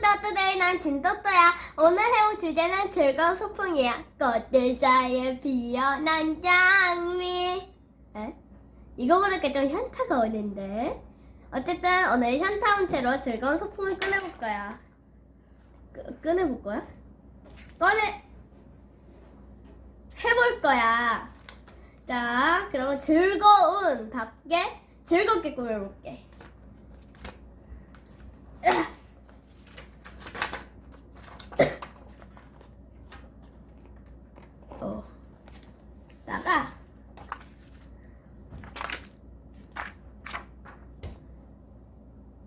또또데이 난 진또또야 오늘 해볼 주제는 즐거운 소풍이야 꽃들 사이에 피어난 장미 에? 이거 보니까 좀 현타가 오는데 어쨌든 오늘 현타 온 채로 즐거운 소풍을 꺼내볼 거야 끄, 꺼내볼 거야? 꺼내 해볼 거야 자 그럼 즐거운 답게 즐겁게 꾸며볼게 으악. 어. 나가.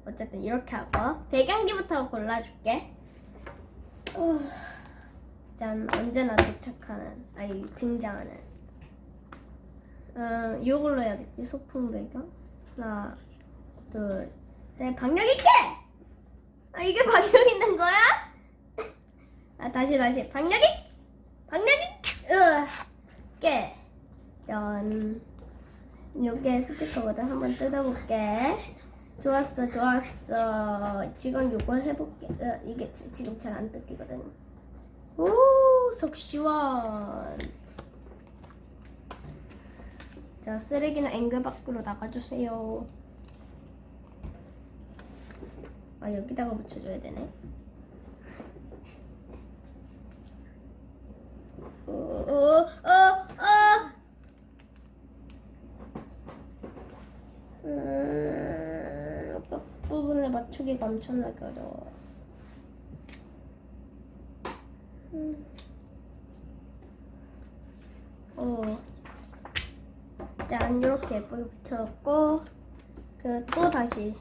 어쨌든 하고 배경기부터 골라줄게. 어. 짠 언제나 도착하는 아니 등장하는. 음 이걸로 해야겠지 소풍 배경. 하나, 둘, 셋. 방력 있게. 아 이게 방력 있는 거야? 아 다시 다시 방력이 방력이 으 깨. 짠. 요게 스티커거든. 한번 뜯어볼게. 좋았어, 좋았어. 지금 요걸 해볼게. 으, 이게 지- 지금 잘 안 뜯기거든. 오, 속 시원. 자, 쓰레기는 앵글 밖으로 나가주세요. 아, 여기다가 붙여줘야 되네. 어, 어, 어, 어. 음, 끝 맞추기가 엄청나게 어려워. 음. 어. 짠, 이렇게 예쁘게 붙여놓고, 그, 또 다시.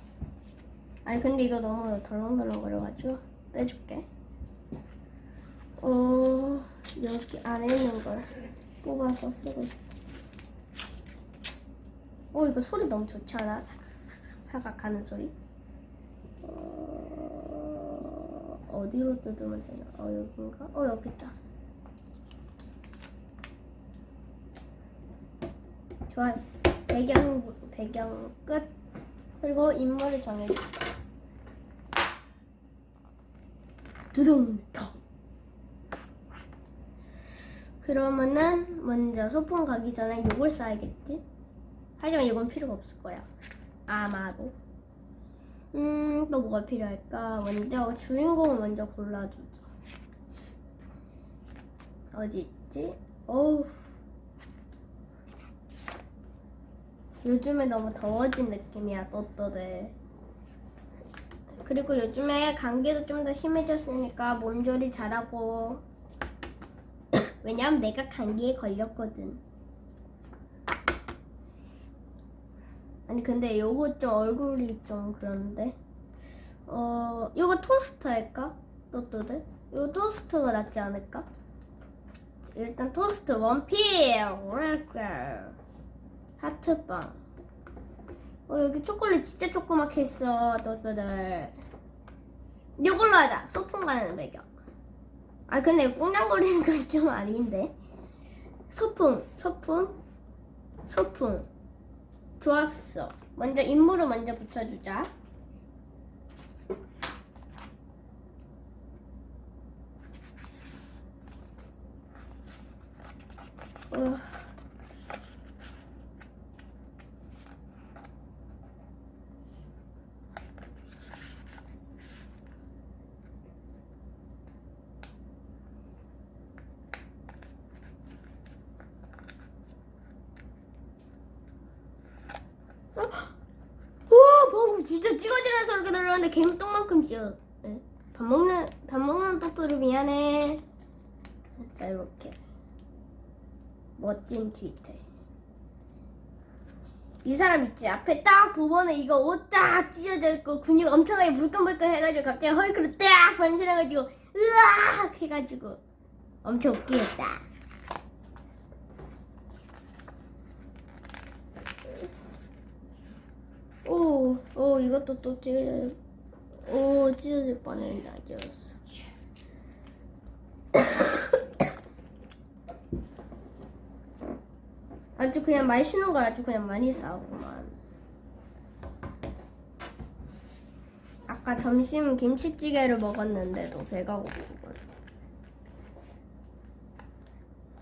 아니, 근데 이거 너무 덜렁덜렁거려가지고, 빼줄게. 어, 여기 안에 있는 걸 뽑아서 쓰고 싶어. 어, 이거 소리 너무 좋지 않아? 사각, 사각, 사각 하는 소리. 어, 어디로 뜯으면 되나? 어, 여긴가? 어, 여기 있다. 좋았어. 배경, 배경 끝. 그리고 인물을 정해줄게. 두둥, 턱. 그러면은 먼저 소풍 가기 전에 요걸 써야겠지? 하지만 이건 필요가 없을 거야. 아마도. 음, 또 뭐가 필요할까? 먼저 주인공을 먼저 골라주자. 어디 있지? 어우. 요즘에 너무 더워진 느낌이야, 또또들. 그리고 요즘에 감기도 좀 더 심해졌으니까 몸조리 잘하고. 왜냐면 내가 감기에 걸렸거든. 아니 근데 요거 좀 얼굴이 좀 그런데? 어 요거 토스트 할까? 또또들? 요거 토스트가 낫지 않을까? 일단 토스트 원필 하트빵. 어 여기 초콜릿 진짜 조그맣게 있어 또또들. 요걸로 하자. 소풍 가는 배경. 아 근데 꽁냥거리는 건 좀 아닌데? 소풍 소풍? 소풍 좋았어. 먼저 인물을 먼저 붙여주자. 어. 우와 방금 진짜 찌가지는 소리가 들렸는데 개똥만큼 찌어. 네. 밥 먹는 밥 먹는 똑똑이 미안해. 자 이렇게. 멋진 트위터 이 사람 있지? 앞에 딱 보면은 이거 옷 딱 찢어져 있고 근육 엄청나게 물끈물끈 해가지고 갑자기 헐크로 딱 변신해가지고 으악 해가지고 엄청 웃기겠다 오, 오, 이것도 또 찢어, 오, 찢어질 뻔했는데 안 찢어졌어. 아주 그냥 마시는 거 아주 그냥 많이 싸우구만. 아까 점심 김치찌개를 먹었는데도 배가 고프군.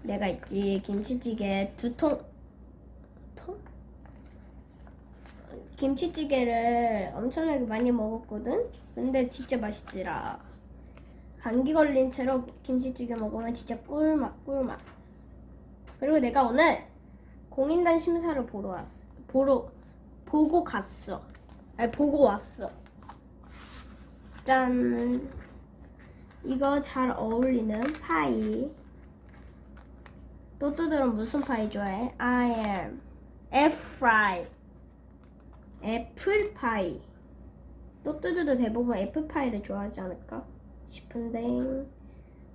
내가 있지 김치찌개 두 통. 통? 김치찌개를 엄청나게 많이 먹었거든. 근데 진짜 맛있더라. 감기 걸린 채로 김치찌개 먹으면 진짜 꿀맛 꿀맛. 그리고 내가 오늘 공인단 심사를 보러 왔어. 보러 보고 갔어. 아니 보고 왔어. 짠. 이거 잘 어울리는 파이. 또또들은 무슨 파이 좋아해? I am F-fry. 애플 파이. 또또들도 대부분 애플 파이를 좋아하지 않을까 싶은데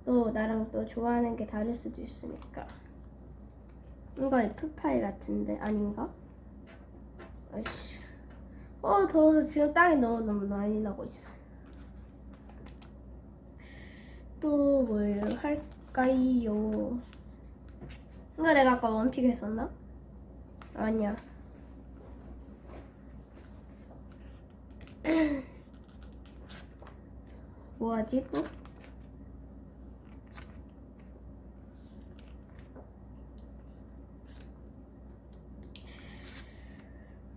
또 나랑 또 좋아하는 게 다를 수도 있으니까. 이거 애플 파이 같은데 아닌가? 아이씨. 어 더워서 지금 땀이 너무 너무 많이 나고 있어. 또 뭘 할까요? 이거 내가 아까 원픽 했었나? 아니야. 뭐하지 또?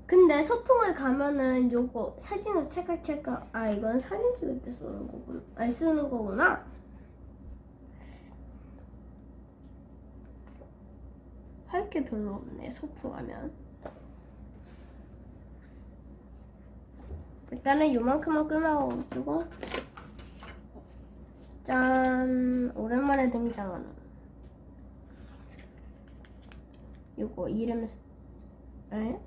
근데 소풍을 가면은 요거 사진을 찰칵찰칵 아 이건 사진 찍을 때 쓰는 거구나 아니 쓰는 거구나 할 게 별로 없네 소풍 하면 일단은 요만큼만 끓여가지고 짠 오랜만에 등장하는 요거 이름 쓰- 에?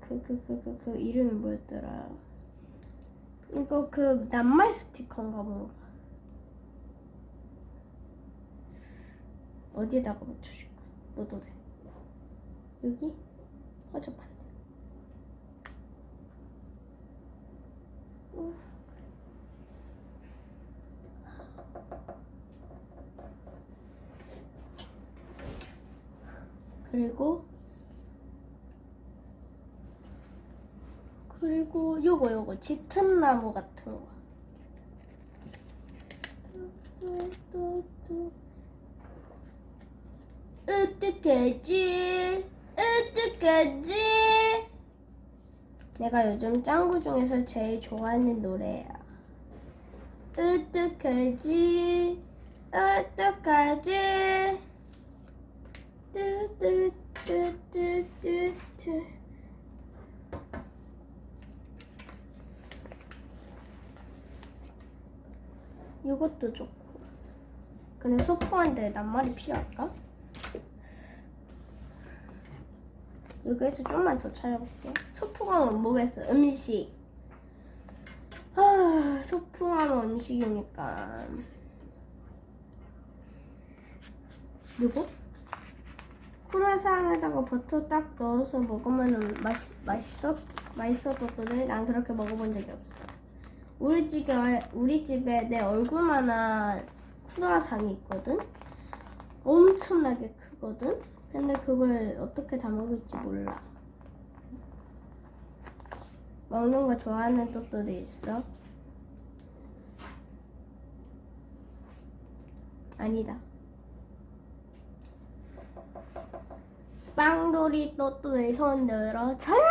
그그 그 그 그 이름이 뭐였더라? 이거 그 낱말 스티커인가 뭔가 어디에다가 붙여줄까? 넣어도 돼. 여기 허접한데. 우. 그리고 그리고 요거 요거 짙은 나무 같은 거. 어떡하지? 어떡하지? 내가 요즘 짱구 중에서 제일 좋아하는 노래야. 어떡하지? 어떡하지? 뚜뚜뚜뚜뚜뚜. 이것도 좋고. 근데 소풍한테 낱말이 필요할까? 여기에서 좀만 더 찾아볼게. 소풍하면 뭐겠어? 음식. 아, 소풍하면 음식이니까. 그리고 크루아상에다가 버터 딱 넣어서 먹으면 맛 맛있어 맛있었거든. 난 그렇게 먹어본 적이 없어. 우리 집에 우리 집에 내 얼굴만한 크루아상이 있거든. 엄청나게 크거든. 근데 그걸 어떻게 다 먹을지 몰라. 먹는 거 좋아하는 또또도 있어? 아니다. 빵돌이 또또의 손 늘어져요!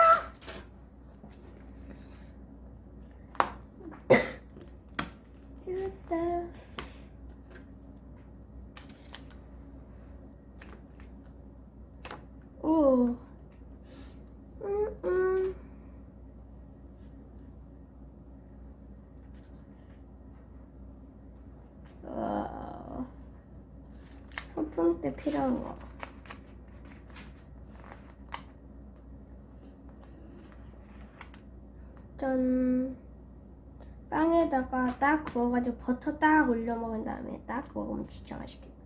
됐다. 오. 음, 음. 와. 소풍 때 필요한 거. 짠. 빵에다가 딱 구워가지고 버터 딱 올려 먹은 다음에 딱 먹으면 진짜 맛있겠다.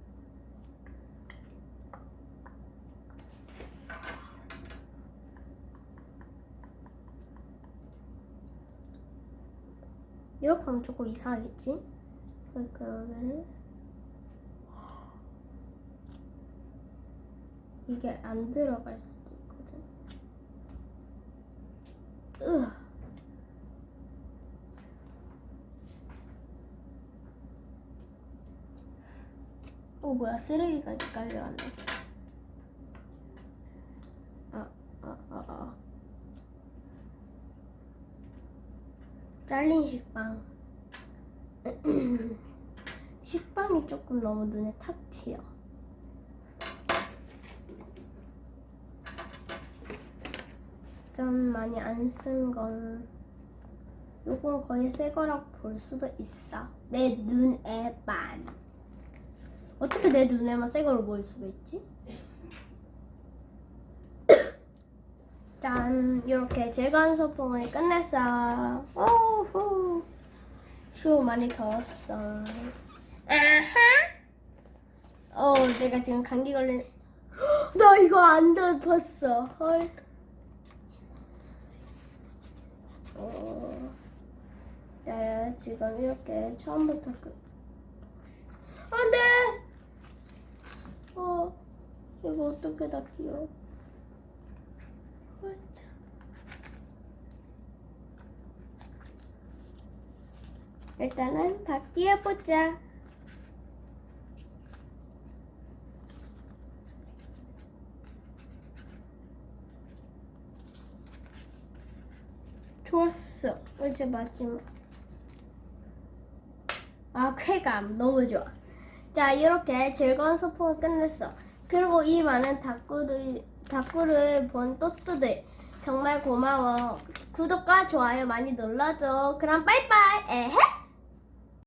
이렇게 하면 조금 이상하겠지? 그러니까 여기를 이게 안 들어갈 수도 있거든. 으 어, 뭐야, 쓰레기까지 깔려왔네. 조금 너무 눈에 탁 튀어. 좀 많이 안 쓴 건 요건 거의 새 거라고 볼 수도 있어. 내 눈에만. 어떻게 내 눈에만 새 거로 보일 수가 있지? 짠, 이렇게 제거한 소품을 끝냈어. 오후. 슈 많이 더웠어. 어, 내가 지금 감기 걸린. 나 이거 안 덮었어. 헐. 어, 네, 지금 이렇게 처음부터 끝. 안 돼! 어, 이거 어떻게? 어, 참. 일단은 다 끼워보자. 좋았어. 이제 마지막. 아, 쾌감. 너무 좋아. 자, 이렇게 즐거운 소풍을 끝냈어. 그리고 이 많은 닭구들, 닭구를 본 또뚜들. 정말 고마워. 구독과 좋아요 많이 눌러줘. 그럼 빠이빠이. 에헤!